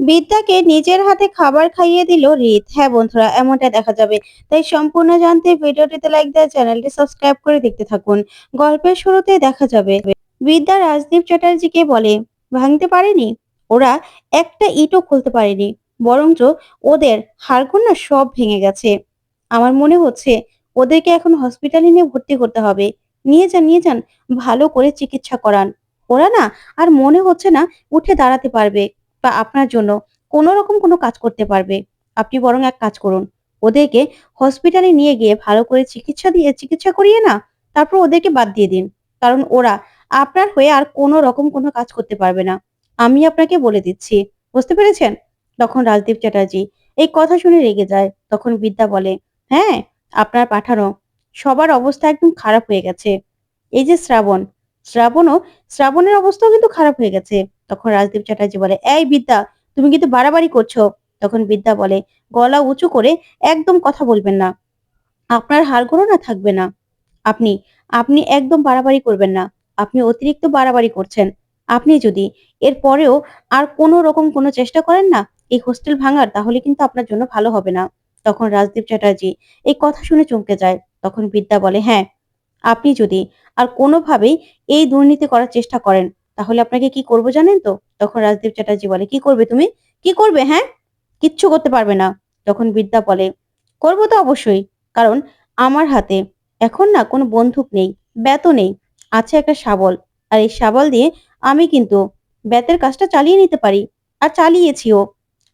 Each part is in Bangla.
বিদ্যাকে নিজের হাতে খাবার খাইয়ে দিল রিত। হ্যাঁ বন্ধুরা এমনটা দেখা যাবে। তাই সম্পূর্ণ জানতে ভিডিওটিতে লাইক দেওয়া, চ্যানেলটি সাবস্ক্রাইব করে দেখতে থাকুন। গল্পের শুরুতে দেখা যাবে, বিদ্যা রাজদীপ চ্যাটার্জিকে বলে, ভাঙতে পারেনি? ওরা একটা ইটও খুলতে পারেনি। বরঞ্চ ওদের হাড়গোড় না সব ভেঙে গেছে। আমার মনে হচ্ছে ওদেরকে এখন হসপিটালে নিয়ে ভর্তি করতে হবে। নিয়ে যান নিয়ে যান। ভালো করে চিকিৎসা করান। ওরা না আর মনে হচ্ছে না উঠে দাঁড়াতে পারবে। বা আপনার জন্য কোনো রকম কোনো কাজ করতে পারবে। আপনি বরং এক কাজ করুন। ওদেরকে হসপিটালে নিয়ে গিয়ে ভালো করে চিকিৎসা দিয়ে, চিকিৎসা করিয়ে না, তারপর ওদেরকে বাদ দিয়ে দিন। কারণ ওরা আপনার হয়ে আর কোনো রকম কোনো কাজ করতে পারবে না। আমি আপনাকে বলে দিচ্ছি। বুঝতে পেরেছেন? তখন রাজদীপ চ্যাটার্জি এই কথা শুনে রেগে যায়। তখন বিদ্যা বলে হ্যাঁ আপনার পাঠানো। সবার অবস্থা একদম খারাপ হয়ে গেছে। এই যে শ্রাবণ, শ্রাবণও, শ্রাবণের অবস্থাও কিন্তু খারাপ হয়ে গেছে। তখন রাজদীপ চ্যাটার্জি বলে, এই বিদ্যা, তুমি কিন্তু বাড়াবাড়ি করছ। তখন বিদ্যা বলে, গলা উঁচু করে একদম কথা বলবেন না। আপনার হাড়গোড়ও না থাকবে না। আপনি আপনি একদম বাড়াবাড়ি করবেন না। আপনি অতিরিক্ত বাড়াবাড়ি করছেন। আপনি যদি এর পরেও আর কোনো রকম কোনো চেষ্টা করেন না, এই হোস্টেল ভাঙার, তাহলে কিন্তু আপনার জন্য ভালো হবে না। তখন রাজদীপ চ্যাটার্জি এই কথা শুনে চমকে যায়। তখন বিদ্যা বলে হ্যাঁ আপনি যদি আর কোনোভাবেই এই দুর্নীতি করার চেষ্টা করেন তাহলে আপনাকে কি করব জানেন তো? তখন রাজদীপ চ্যাটার্জি বলে, কি করবে তুমি? কি করবে? হ্যাঁ? কিচ্ছু করতে পারবে না। তখন বিদ্যা বলে, করব তো অবশ্যই, কারণ আমার হাতে এখন না কোনো বন্দুক নেই ব্যাতও নেই, আছে একটা শাবল। আর এই শাবল দিয়ে আমি কিন্তু ব্যাতের কাজটা চালিয়ে নিতে পারি, আর চালিয়েছিও।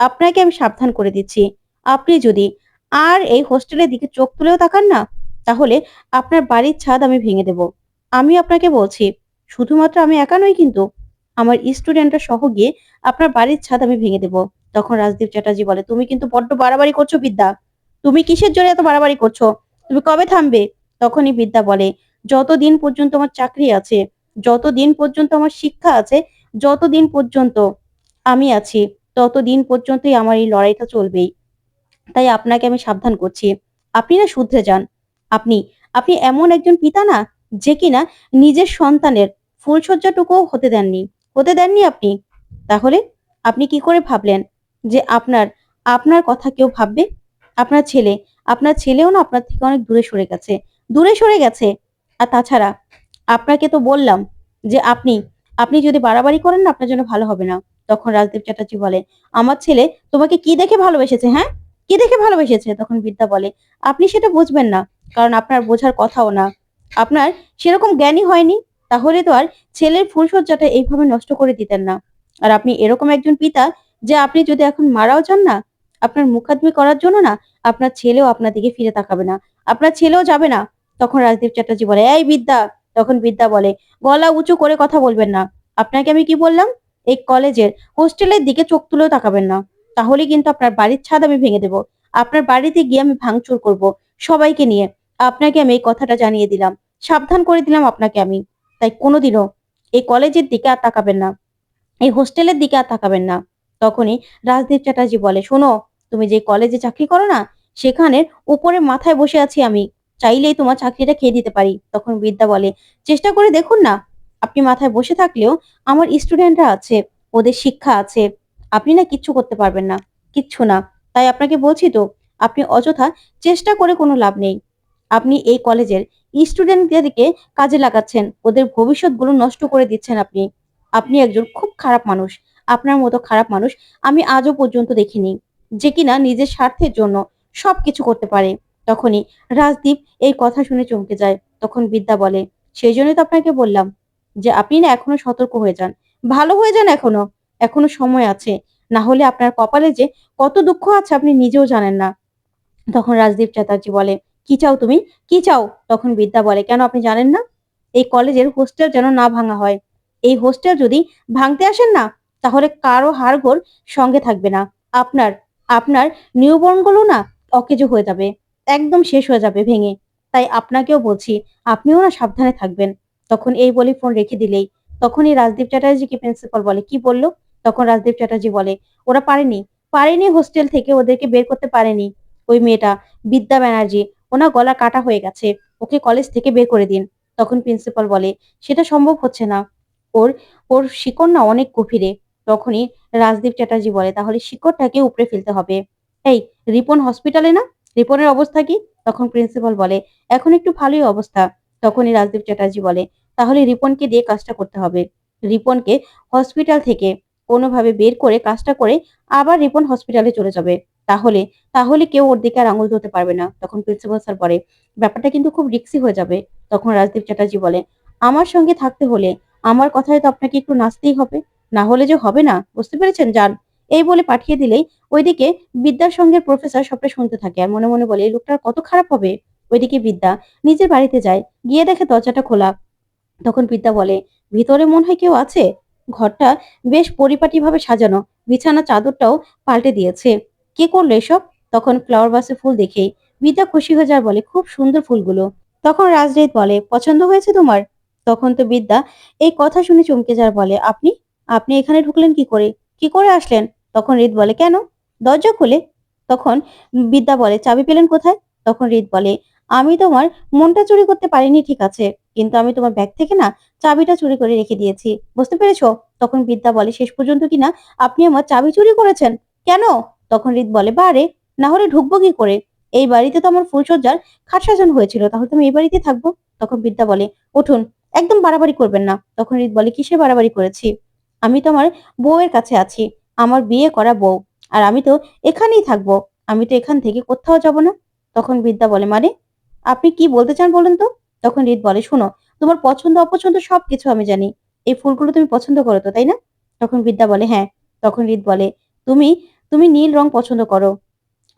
আপনাকে আমি সাবধান করে দিচ্ছি। আপনি যদি আর এই হোস্টেলের দিকে চোখ তুলেও তাকান না, তাহলে আপনার বাড়ির ছাদ আমি ভেঙে দেব। আমি আপনাকে বলছি শুধুমাত্র আমি একা নই কিন্তু আমার স্টুডেন্টরা সহ গিয়ে আপনার বাড়ির ছাদ আমি ভেঙে দেব। তখন রাজদীপ চ্যাটার্জি বলে, তুমি কিন্তু বড্ড বাড়াবাড়ি করছ বিদ্যা। তুমি কিসের জন্য এত বাড়াবাড়ি করছ? তুমি কবে থামবে? তখনই বিদ্যা বলে, যতদিন পর্যন্ত আমার চাকরি আছে, যতদিন পর্যন্ত আমার শিক্ষা আছে, যতদিন পর্যন্ত আমি আছি, ততদিন পর্যন্তই আমার এই লড়াইটা চলবেই। তাই আপনাকে আমি সাবধান করছি। আপনি না শুধরে যান। আপনি আপনি এমন একজন পিতা না, যে কিনা নিজের সন্তানের ফুলসজ্জাটুকুও হতে দেননি। হতে দেননি আপনি? তাহলে আপনি কি করে ভাবলেন যে আপনার আপনার কথা কেউ ভাববে? আপনার ছেলে, আপনার ছেলেও না আপনার থেকে অনেক দূরে সরে গেছে। দূরে সরে গেছে। আর তাছাড়া আপনাকে তো বললাম যে আপনি আপনি যদি বাড়াবাড়ি করেন না, আপনার জন্য ভালো হবে না। তখন রাজদীপ চ্যাটার্জি বলে, আমার ছেলে তোমাকে কি দেখে ভালোবেসেছে হ্যাঁ? কি দেখে ভালোবেসেছে? তখন বিদ্যা বলে, আপনি সেটা বুঝবেন না, কারণ আপনার বোঝার কথাও না। আপনার সেরকম জ্ঞানই হয়নি। তাহলে তো আর ছেলের ফুলসজ্জাটা এইভাবে নষ্ট করে দিতেন না। আর আপনি এরকম একজন পিতা, যে আপনি যদি এখন মারাও যান না, আপনার মুখাদ্মি করার জন্য না, আপনার ছেলেও আপনার দিকে ফিরে তাকাবে না। আপনার ছেলেও যাবে না। তখন রাজদীপ চ্যাটার্জি বলে, এই বিদ্যা! তখন বিদ্যা বলে, গলা উঁচু করে কথা বলবেন না। আপনাকে আমি কি বললাম? এই কলেজের হোস্টেলের দিকে চোখ তুলেও তাকাবেন না। তাহলে কিন্তু আপনার বাড়ির ছাদ আমি ভেঙে দেবো। আপনার বাড়িতে গিয়ে আমি ভাঙচুর করব সবাইকে নিয়ে। আপনাকে আমি এই কথাটা জানিয়ে দিলাম। সাবধান করে দিলাম আপনাকে আমি। তাই কোনোদিনও এই কলেজের দিকে আর তাকাবেন না, এই হোস্টেলের দিকে আর তাকাবেন না। তখনই রাজদীপ চ্যাটার্জি বলে, শোনো, তুমি যে কলেজে চাকরি করো না, সেখানে উপরে মাথায় বসে আছি আমি। চাইলেই তোমার চাকরিটা খেয়ে দিতে পারি। তখন বিদ্যা বলে, চেষ্টা করে দেখুন না, আপনি মাথায় বসে থাকলেও আমার স্টুডেন্টরা আছে, ওদের শিক্ষা আছে, আপনি না কিচ্ছু করতে পারবেন না, কিচ্ছু না। তাই আপনাকে বলছি তো, আপনি অযথা চেষ্টা করে কোনো লাভ নেই। আপনি এই কলেজের স্টুডেন্টদেরকে কাজে লাগাচ্ছেন। ওদের ভবিষ্যৎগুলো নষ্ট করে দিচ্ছেন আপনি। আপনি একজন খুব খারাপ মানুষ। আপনার মতো খারাপ মানুষ আমি আজও পর্যন্ত দেখিনি। যে কিনা নিজের স্বার্থের জন্য সবকিছু করতে পারে। তখনই রাজদীপ এই কথা শুনে চমকে যায়। তখন বিদ্যা বলে, সেই জন্যই তো আপনাকে বললাম যে আপনি না এখনও সতর্ক হয়ে যান। ভালো হয়ে যান এখনও। এখনও সময় আছে। না হলে আপনার কপালে যে কত দুঃখ আছে আপনি নিজেও জানেন না। তখন রাজদীপ চ্যাটার্জি বলে কি চাও তুমি? কি চাও? তখন বিদ্যা বলে, কেন আপনি জানেন না? এই কলেজের হোস্টেল যেন না ভাঙা হয়। এই হোস্টেল যদি ভাঙতে আসেন না, তাহলে কারও হাড়গোড় সঙ্গে থাকবে না। আপনার আপনার নিউবর্নগুলো না অকেজো হয়ে যাবে। একদম শেষ হয়ে যাবে, ভেঙে। তাই আপনাকেও বলছি, আপনিও না সাবধানে থাকবেন। তখন এই বলে ফোন রেখে দিলেই। তখনই রাজদীপ চ্যাটার্জিকে প্রিন্সিপাল বলে, কি বলল? তখন রাজদীপ চ্যাটার্জি বলে, ওরা পারেনি। পারেনি হোস্টেল থেকে, ওদেরকে বের করতে পারেনি। ওই মেয়েটা, বিদ্যা ব্যানার্জি ওনার গলা কাটা হয়ে গেছে। ওকে কলেজ থেকে বের করে দিন। তখন প্রিন্সিপাল বলে, সেটা সম্ভব হচ্ছে না। ওর ওর শিকড় না অনেক গভীরে। তখনই রাজদীপ চ্যাটার্জি বলে, তাহলে শিকড়টাকে উপড়ে ফেলতে হবে। এই, রিপন হসপিটালে না? রিপনের অবস্থা কি? তখন প্রিন্সিপাল বলে, এখন একটু ভালোই অবস্থা। তখনই রাজদীপ চ্যাটার্জি বলে, তাহলে রিপনকে দিয়ে কাজটা করতে হবে। রিপনকে হসপিটাল থেকে কোনোভাবে বের করে কাজটা করে আবার রিপন হসপিটালে চলে যাবে। তাহলে তাহলে কেউ ওর দিকে আর আঙুল ধরতে পারবে না। তখন প্রিন্সিপাল স্যার বলে, ব্যাপারটা কিন্তু খুব রিক্সি হয়ে যাবে। তখন রাজদীপ চ্যাটার্জি বলে, আমার সঙ্গে থাকতে হলে আমার কথায় তো আপনাকে একটু নাচতেই হবে। না হলে যে হবে না, বুঝতে পেরেছেন? যান। এই বলে পাঠিয়ে দিলেই ওইদিকে বিদ্যার সঙ্গে প্রফেসর সবটা শুনতে থাকে আর মনে মনে বলে, এই লোকটার কত খারাপ হবে? ওইদিকে বিদ্যা, নিজের বাড়িতে যায়, গিয়ে দেখে দরজাটা খোলা। তখন বিদ্যা বলে, ভিতরে মনে হয় কেউ আছে? ঘরটা বেশ পরিপাটিভাবে সাজানো, বিছানা চাদরটাও পাল্টে দিয়েছে। কে করল এসব? তখন ফ্লাওয়ার বাসে ফুল দেখেই বিদ্যা খুশি হয়ে যায় বলে, খুব সুন্দর ফুলগুলো। তখন রাজরেত বলে, পছন্দ হয়েছে তোমার? তখন তো বিদ্যা এই কথা শুনে চমকে যার বলে, আপনি? আপনি এখানে ঢুকলেন কি করে? কি করে আসলেন? তখন রিত বলে, কেন? দরজা খুলে। তখন বিদ্যা বলে, চাবি পেলেন কোথায়? তখন রিত বলে, আমি তোমার মনটা চুরি করতে পারিনি, ঠিক আছে, কিন্তু আমি তোমার ব্যাগ থেকে না চাবিটা চুরি করে রেখে দিয়েছি। বুঝতে পেরেছ? তখন বিদ্যা বলে, শেষ পর্যন্ত কিনা আপনি আমার চাবি চুরি করেছেন? কেন? তখন রিত বলে বারে না হলে ঢুকবো কি করে? এই বাড়িতে তো আমার ফুলসজ্জার খাট সাজানো হয়েছিল, তাহলে তো আমি এই বাড়িতে থাকব? তখন বিদ্যা বলে, উঠুন, একদম বাড়াবাড়ি করবেন না। তখন রিত বলে কিসে বাড়াবাড়ি করেছি? আমি তো আমার বউয়ের কাছে আছি, আমার বিয়ে করা বউ, আর আমি তো এখানেই থাকব, আমি তো এখান থেকে কোথাও যাব না? তখন বিদ্যা বলে মানে আপনি কি বলতে চান বলুন তো? তখন রিত বলে, শোনো, তোমার পছন্দ অপছন্দ সবকিছু আমি জানি, এই ফুলগুলো তুমি পছন্দ করো তো, তাই না? তখন বিদ্যা বলে হ্যাঁ। তখন রিত বলে, তুমি তুমি নীল রং পছন্দ করো।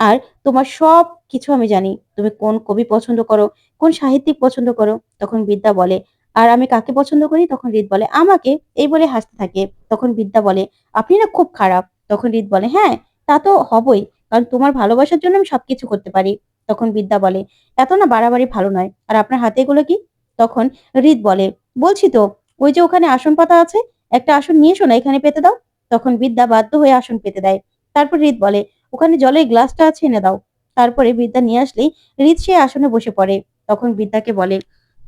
আর তোমার সব কিছু আমি জানি, তুমি কোন কবি পছন্দ করো, কোন সাহিত্যিক পছন্দ করো, তখন বিদ্যা বলে। আর আমি কাকে পছন্দ করি? তখন রিত বলে, আমাকে। এই বলে হাসতে থাকে। তখন বিদ্যা বলে, আপনি না খুব খারাপ। তখন রিত বলে হ্যাঁ তা তো হবই, কারণ তোমার ভালোবাসার জন্য আমি সবকিছু করতে পারি। তখন বিদ্যা বলে, এত না বাড়াবাড়ি ভালো নয়। আর আপনার হাতে এগুলো কি? তখন রিত বলে, বলছি তো, ওই যে ওখানে আসন পাতা আছে, একটা আসন নিয়ে শোনা এখানে পেতে দাও। তখন বিদ্যা বাধ্য হয়ে আসন পেতে দেয়। তারপর রিত বলে, ওখানে জলের গ্লাসটা আছে, এনে দাও। তারপরে বিদ্যা নিয়ে আসলেই রিত সে আসনে বসে পড়ে। তখন বিদ্যাকে বলে,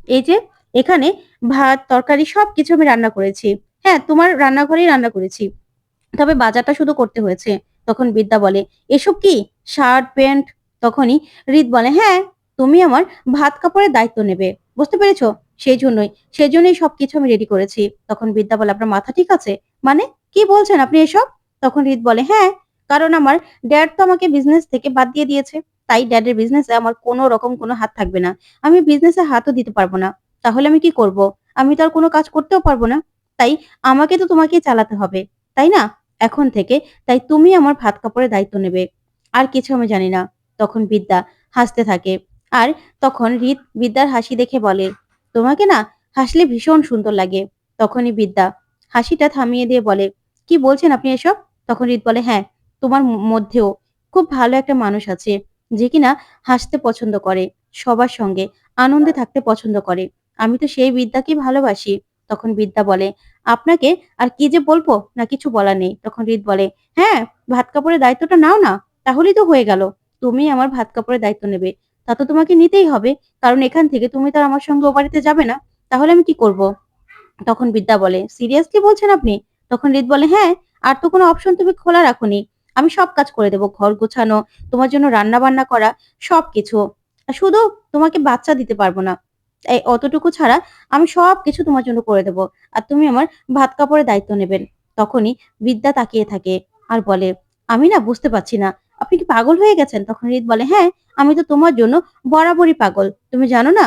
এই যে, এখানে ভাত, তরকারি সব কিছু আমি রান্না করেছি। হ্যাঁ তোমার রান্নাঘরেই রান্না করেছি। তবে বাজারটা শুধু করতে হয়েছে। তখন বিদ্যা বলে, এসব কি? Shirt, pant? তখনই রিত বলে হ্যাঁ তুমি আমার ভাত কাপড়ের দায়িত্ব নেবে। বুঝতে পেরেছ? সেই জন্যই সেই জন্যই সবকিছু আমি রেডি করেছি। তখন বিদ্যা বলে, আপনার মাথা ঠিক আছে? মানে কি বলছেন আপনি এসব? তখন রিত বলে হ্যাঁ কারণ আমার ড্যাড তো আমাকে বিজনেস থেকে বাদ দিয়ে দিয়েছে। তাই ড্যাডের বিজনেসে আমার কোনো রকম কোনো হাত থাকবে না। আমি বিজনেসে হাতও দিতে পারব না। তাহলে আমি কি করব? আমি তো আর কোনো কাজ করতেও পারব না। তাই আমাকে তো তোমাকে চালাতে হবে, তাই না? এখন থেকে তাই তুমি আমার ভাত কাপড়ের দায়িত্ব নেবে। আর কিছু আমি জানি না। তখন বিদ্যা হাসতে থাকে। আর তখন রিত বিদ্যার হাসি দেখে বলে, তোমাকে না হাসলে ভীষণ সুন্দর লাগে। তখনই বিদ্যা হাসিটা থামিয়ে দিয়ে বলে, কি বলছেন আপনি এসব? তখন রিত বলে হ্যাঁ তোমার মধ্যেও খুব ভালো একটা মানুষ আছে যে কিনা হাসতে পছন্দ করে, সবার সঙ্গে আনন্দে থাকতে পছন্দ করে। আমি তো সেই বিদ্যাকে ভালোবাসি। তখন বিদ্যা বলে, আপনাকে আর কি যে বলব? না কিছু বলা নেই। তখন রিত বলে হ্যাঁ ভাত কাপড়ের দায়িত্বটা নাও না, তাহলেই তো হয়ে গেল। তুমি আমার ভাত কাপড়ের দায়িত্ব নেবে। তা তো তোমাকে নিতেই হবে, কারণ এখান থেকে তুমি তো আমার সঙ্গে ও বাড়িতে যাবে না। তাহলে আমি কি করব? তখন বিদ্যা বলে, সিরিয়াসলি বলছেন আপনি? তখন রিত বলে হ্যাঁ আর তো কোনো অপশন তুমি খোলা রাখোনি। আমি সব কাজ করে দেবো, ঘর গোছানো, তোমার জন্য রান্না বান্না করা, সবকিছু। শুধু তোমাকে বাচ্চা দিতে পারব না। এই অতটুকু ছাড়া আমি সব কিছু তোমার জন্য করে দেবো। আর তুমি আমার ভাত কাপড়ের দায়িত্ব নেবেন। তখনই বিদ্যা তাকিয়ে থাকে আর বলে, আমি না বুঝতে পারছি না। আপনি কি পাগল হয়ে গেছেন? তখন রিত বলে হ্যাঁ আমি তো তোমার জন্য বরাবরই পাগল। তুমি জানো না?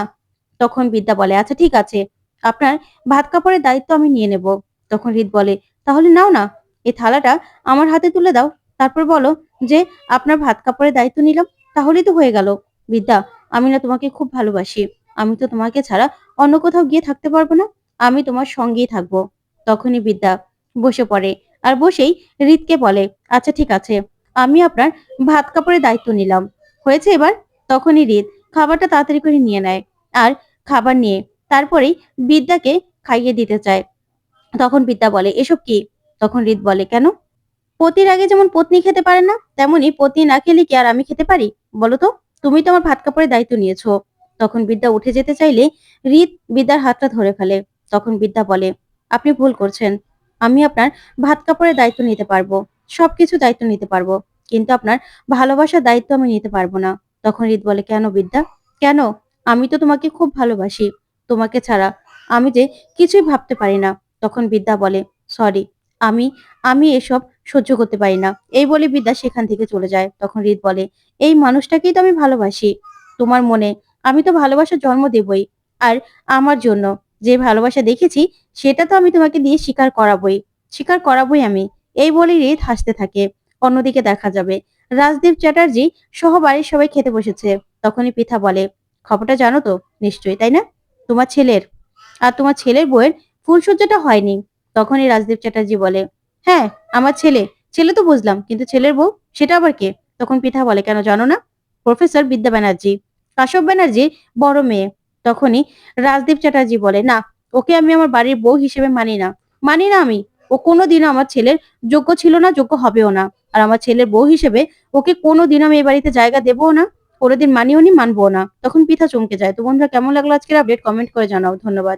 তখন বিদ্যা বলে আচ্ছা ঠিক আছে। আপনার ভাত কাপড়ের দায়িত্ব আমি নিয়ে নেব। তখন রিত বলে, তাহলে নাও না। এই থালাটা আমার হাতে তুলে দাও। তারপর বলো যে, আপনার ভাত কাপড়ের দায়িত্ব নিলাম, তাহলেই তো হয়ে গেল। বিদ্যা, আমি না তোমাকে খুব ভালোবাসি। আমি তো তোমাকে ছাড়া অন্য কোথাও গিয়ে থাকতে পারব না। আমি তোমার সঙ্গেই থাকব। তখনই বিদ্যা বসে পড়ে আর বসেই রিতকে বলে আচ্ছা ঠিক আছে, আমি আপনার ভাত কাপড়ের দায়িত্ব নিলাম। হয়েছে এবার, তখনই রিত খাবারটা তাড়াতাড়ি করে নিয়ে নেয় আর খাবার নিয়ে তারপরেই বিদ্যাকে খাইয়ে দিতে চায়। তখন বিদ্যা বলে, এসব কি? তখন রিত বলে, কেন? পতির আগে যেমন পত্নী খেতে পারে না, তেমনি পত্নী না খেলে কি আর আমি খেতে পারি? বলো তো, তুমি তো আমার ভাত কাপড়ের দায়িত্ব নিয়েছো। তখন বিদ্যা উঠে যেতে চাইলে রিত বিদ্যার হাতটা ধরে ফেলে। তখন বিদ্যা বলে, আপনি ভুল করছেন। আমি আপনার ভাত কাপড়ের দায়িত্ব নিতে পারব, সবকিছু দায়িত্ব নিতে পারব, কিন্তু আপনার ভালোবাসার দায়িত্ব আমি নিতে পারব না। তখন রিত বলে, কেন বিদ্যা? কেন? আমি তো তোমাকে খুব ভালোবাসি। তোমাকে ছাড়া আমি যে কিছুই ভাবতে পারি না। তখন বিদ্যা বলে, সরি আমি আমি এসব সহ্য করতে পারি না। এই বলে বিদ্যা সেখান থেকে চলে যায়। তখন রিত বলে, এই মানুষটাকেই তো আমি ভালোবাসি। তোমার মনে, আমি তো ভালোবাসার জন্ম দেবই। আর আমার জন্য যে ভালোবাসা দেখেছি, সেটা তো আমি তোমাকে দিয়ে স্বীকার করাবই। স্বীকার করাবই আমি। এই বলে রিত হাসতে থাকে। অন্যদিকে দেখা যাবে, রাজদীপ চ্যাটার্জি সহ বাড়ির সবাই খেতে বসেছে। তখনই পিঠা বলে, খবরটা জানো তো? নিশ্চয়ই, তাই না? তোমার ছেলের, আর তোমার ছেলের বউয়ের ফুলসজ্জাটা হয়নি। তখনই রাজদীপ চ্যাটার্জি বলে হ্যাঁ আমার ছেলে ছেলে তো বুঝলাম, কিন্তু ছেলের বউ, সেটা আবার কে? তখন পিঠা বলে, কেন জানো না? প্রফেসর বিদ্যা ব্যানার্জি, কাশ্যপ ব্যানার্জি বড় মেয়ে। তখনই রাজদীপ চ্যাটার্জি বলে, না, ওকে আমি আমার বাড়ির বউ হিসেবে মানি না। মানি না আমি। ও কোনোদিনও আমার ছেলের যোগ্য ছিল না, যোগ্য হবেও না। আর আমার ছেলের বউ হিসেবে ওকে কোনোদিনও আমি এই বাড়িতে জায়গা দেবও না, কোনোদিন মানিও নি মানবো না। তখন পিঠা চমকে যায়। তো বন্ধুরা, কেমন লাগল আজকের আপডেট? কমেন্ট করে জানাও। ধন্যবাদ।